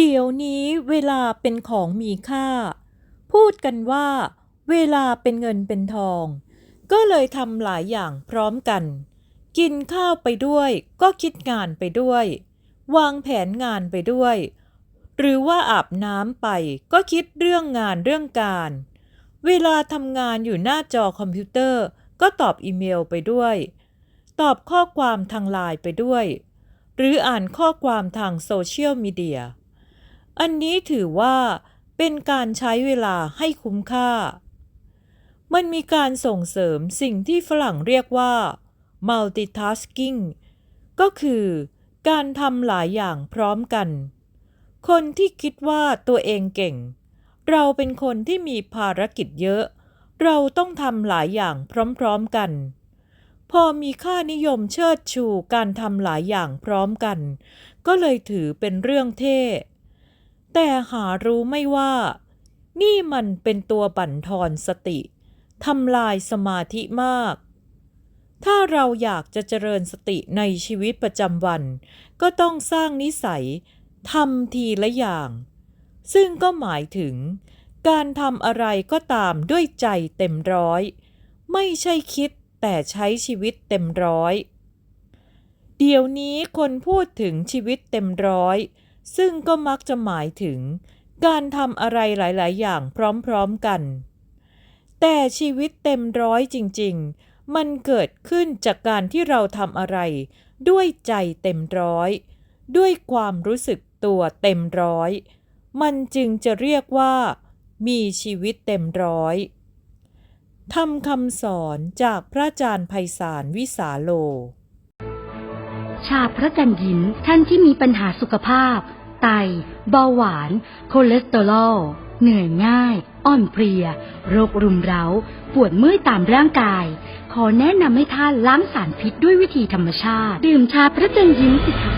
เดี๋ยวนี้เวลาเป็นของมีค่า พูดกันว่า เวลาเป็นเงินเป็นทอง ก็เลยทำหลายอย่างพร้อมกัน กินข้าวไปด้วย ก็คิดงานไปด้วย วางแผนงานไปด้วย หรือว่าอาบน้ำไปก็คิดเรื่องงานเรื่องการ เวลาทำงานอยู่หน้าจอคอมพิวเตอร์ ก็ตอบอีเมลไปด้วย ตอบข้อความทางไลน์ไปด้วย หรืออ่านข้อความทางโซเชียลมีเดีย อันนี้ถือว่าเป็นการใช้เวลาให้คุ้มค่า มันมีการส่งเสริมสิ่งที่ฝรั่งเรียกว่า multitasking ก็คือการทำหลายอย่างพร้อมกัน คนที่คิดว่าตัวเองเก่ง เราเป็นคนที่มีภารกิจเยอะ เราต้องทำหลายอย่างพร้อมๆกัน พอมีค่านิยมเชิดชูการทำหลายอย่างพร้อมกัน ก็เลยถือเป็นเรื่องเท่ แต่หารู้ไม่ว่า นี่มันเป็นตัวบั่นทอนสติทำลายสมาธิมาก ถ้าเราอยากจะเจริญสติในชีวิตประจำวัน ก็ต้องสร้างนิสัยทำทีละอย่าง ซึ่งก็หมายถึง การทำอะไรก็ตามด้วยใจเต็มร้อย ไม่ใช่คิดแต่ใช้ชีวิตเต็มร้อย เดี๋ยวนี้คนพูดถึงชีวิตเต็มร้อย ซึ่งก็มักจะหมายถึงการทำอะไรหลาย ๆ อย่างพร้อม ๆ กัน แต่ชีวิตเต็มร้อยจริง ๆ มันเกิดขึ้นจากการที่เราทำอะไร ด้วยใจเต็มร้อย ด้วยความรู้สึกตัวเต็มร้อย มันจึงจะเรียกว่า มีชีวิตเต็มร้อยทำคำสอนจากพระอาจารย์ไพศาลวิสาโล ชาพระกันยิ้มท่านที่มีปัญหาสุขภาพ ไต เบาหวาน คอเลสเตอรอล เหนื่อยง่าย อ่อนเพลีย โรครุมเร้า ปวดเมื่อยตามร่างกาย ขอแนะนำให้ท่านล้างสารพิษด้วยวิธีธรรมชาติ ดื่มชาพระจันยิ้มสิคะ